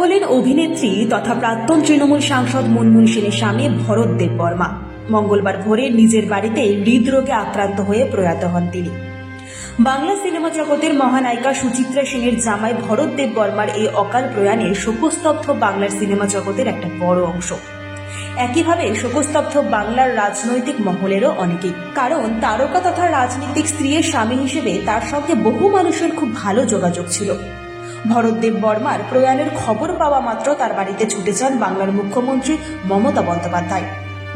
হলেন অভিনেত্রী তথা প্রাক্তন তৃণমূল সাংসদ মুনমুন সেনের স্বামী ভরত দেব বর্মা। মঙ্গলবার ভোরে নিজের বাড়িতে হৃদরোগে আক্রান্ত হয়ে প্রয়াত হন তিনি। বাংলা সিনেমা জগতের মহানায়িকা সুচিত্রা সেনের জামাই ভরত দেব বর্মার এই অকাল প্রয়াণে শোকস্তব্ধ বাংলার সিনেমা জগতের একটা বড় অংশ। একইভাবে শোকস্তব্ধ বাংলার রাজনৈতিক মহলেরও অনেকেই। কারণ তারকা তথা রাজনীতিক স্ত্রীর স্বামী হিসেবে তার সঙ্গে বহু মানুষের খুব ভালো যোগাযোগ ছিল। ভরতদেব বর্মার প্রয়াণের খবর পাওয়া মাত্র তার বাড়িতে ছুটে যান বাংলার মুখ্যমন্ত্রী মমতা বন্দ্যোপাধ্যায়।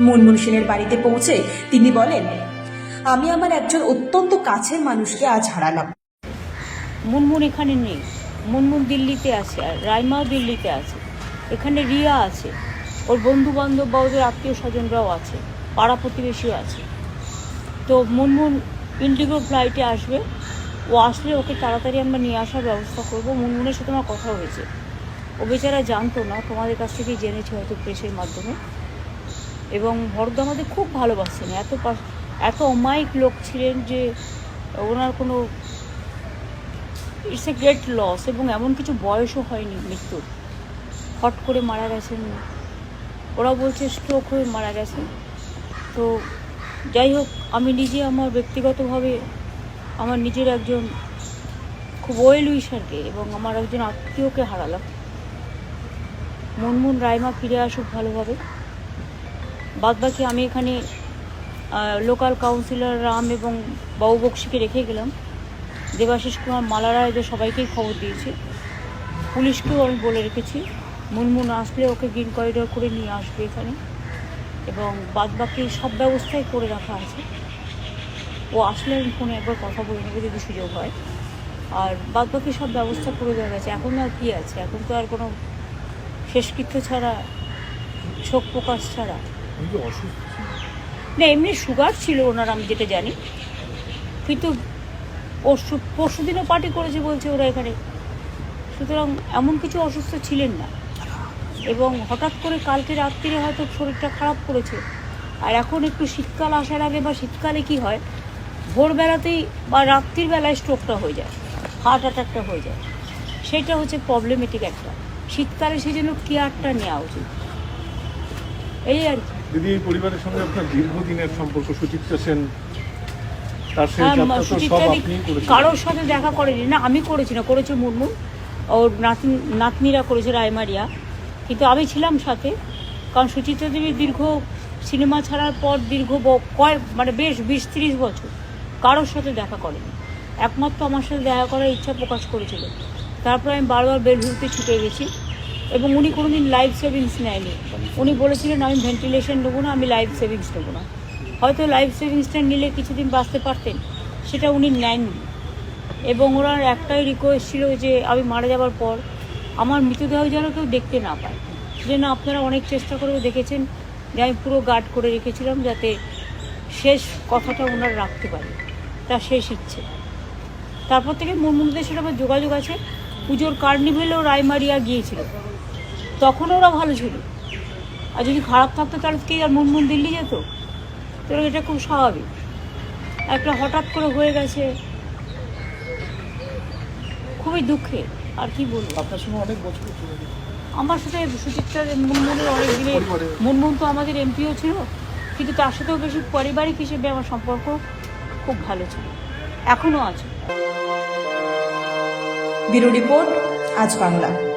মুনমুন সেনের বাড়িতে পৌঁছে তিনি বলেন, আমি আমার একজন অত্যন্ত কাছের মানুষকে আজ হারালাম। মুনমুন এখানে নেই। মুনমুন দিল্লিতে আছে আর রাইমাও দিল্লিতে আছে। এখানে রিয়া আছে। ওর বন্ধু বান্ধব বা ওদের আত্মীয় স্বজনরাও আছে। পাড়া প্রতিবেশীও আছে। তো মুনমুন ইন্ডিগো ফ্লাইটে আসবে। ও আসলে ওকে তাড়াতাড়ি আমরা নিয়ে আসার ব্যবস্থা করব। মুনমুনের সাথে আমার কথা হয়েছে। ও বেচারা জানতো না, তোমাদের কাছ থেকেই জেনেছে হয়তো প্রেসের মাধ্যমে। এবং ভরত আমাদের খুব ভালোবাসছেন এত এত অমায়িক লোক ছিলেন যে ওনার কোনো ইটস এ গ্রেট লস এবং এমন কিছু বয়সও হয়নি মৃত্যুর। হট করে মারা গেছেন। ওরা বলছে স্ট্রোক হয়ে মারা গেছেন তো যাই হোক, আমি নিজে আমার ব্যক্তিগতভাবে আমার নিজের একজন খুব ওয়েল উইশারকে এবং আমার একজন আত্মীয়কে হারালাম। মনমুন রাইমা ফিরে আসুক ভালোভাবে। বাদবাকি আমি এখানে লোকাল কাউন্সিলর রাম এবং বাবু বক্সিকে রেখে গেলাম। দেবাশিস কুমার মালারা এদের সবাইকেই খবর দিয়েছি। পুলিশকেও আমি বলে রেখেছি মুনমুন আসলে ওকে গ্রিন করিডোর করে নিয়ে আসবে এখানে। এবং বাদবাকি সব ব্যবস্থাই করে রাখা আছে। ও আসলে আমি ফোনে একবার কথা বলে নেব যদি সুযোগ হয়। আর বাদবাকি সব ব্যবস্থা করে দেওয়া গেছে। এখন আর কী আছে? এখন তো আর কোনো শেষকৃত্য ছাড়া শোক প্রকাশ ছাড়া। না এমনি সুগার ছিল ওনার আমি যেটা জানি। কিন্তু পরশু পরশু দিনও পার্টি করেছে বলছে ওরা এখানে। সুতরাং এমন কিছু অসুস্থ ছিলেন না। এবং হঠাৎ করে কালকে রাত্রিরে হয়তো শরীরটা খারাপ করেছে। আর এখন একটু শীতকাল আসার আগে বা শীতকালে কি হয় ভোরবেলাতেই বা রাত্রির বেলায় স্ট্রোকটা হয়ে যায় হার্ট অ্যাটাকটা হয়ে যায়। সেটা হচ্ছে প্রবলেমেটিক একটা। শীতকালে সেই জন্য কেয়ারটা নেওয়া উচিত। এই আর কি। দিদি এই পরিবারের সঙ্গে আপনার দীর্ঘদিনের সম্পর্ক সুচিত্রা সেন হ্যাঁ কারোর সাথে দেখা করেনি না আমি করেছি না করেছে মুরমুর ওর নাতনি নাতনিরা করেছে রায়মারিয়া। কিন্তু আমি ছিলাম সাথে। কারণ সুচিত্রা দেবী দীর্ঘ সিনেমা ছাড়ার পর দীর্ঘ কয়েক মানে বেশ বিশ ত্রিশ বছর। কারোর সাথে দেখা করেনি। একমাত্র আমার সাথে দেখা করার ইচ্ছা প্রকাশ করেছিল। তারপর আমি বারবার বেলভিউতে ছুটে গেছি এবং উনি কোনোদিন লাইফ সেভিংস নেয়নি। উনি বলেছিলেন, আমি ভেন্টিলেশন নেব না, আমি লাইফ সেভিংস নেব না। হয়তো লাইফ সেভিংসটা নিলে কিছুদিন বাঁচতে পারতেন, সেটা উনি নেননি। এবং ওনার একটাই রিকোয়েস্ট ছিল যে, আমি মারা যাওয়ার পর আমার মৃতদেহ যেন কেউ দেখতে না পায়। সেজন্য আপনারা অনেক চেষ্টা করেও দেখেছেন যে, আমি পুরো গার্ড করে রেখেছিলাম যাতে শেষ কথাটা ওনার রাখতে পারে। তার শেষ ইচ্ছে তারপর থেকে মুরমুনদের সাথে আমার যোগাযোগ আছে। পুজোর কার্নিভেলেও রায়মারিয়া গিয়েছিল। তখন ওরা ভালো ছিল। আর যদি খারাপ থাকতো তাহলে কি আর মুনমুন দিল্লি যেত? তো এটা খুব স্বাভাবিক। একটা হঠাৎ করে হয়ে গেছে। খুবই দুঃখে। আর কি বলব? আপনার সঙ্গে অনেক বছর আমার সাথে সুচিত্রা মুনমুনের অনেক দিনে। মুনমুন তো আমাদের এমপিও ছিল। কিন্তু তার সাথেও বেশি পারিবারিক হিসেবে আমার সম্পর্ক খুব ভালো ছিল। এখনও আছে। ব্যুরো রিপোর্ট আজ বাংলা।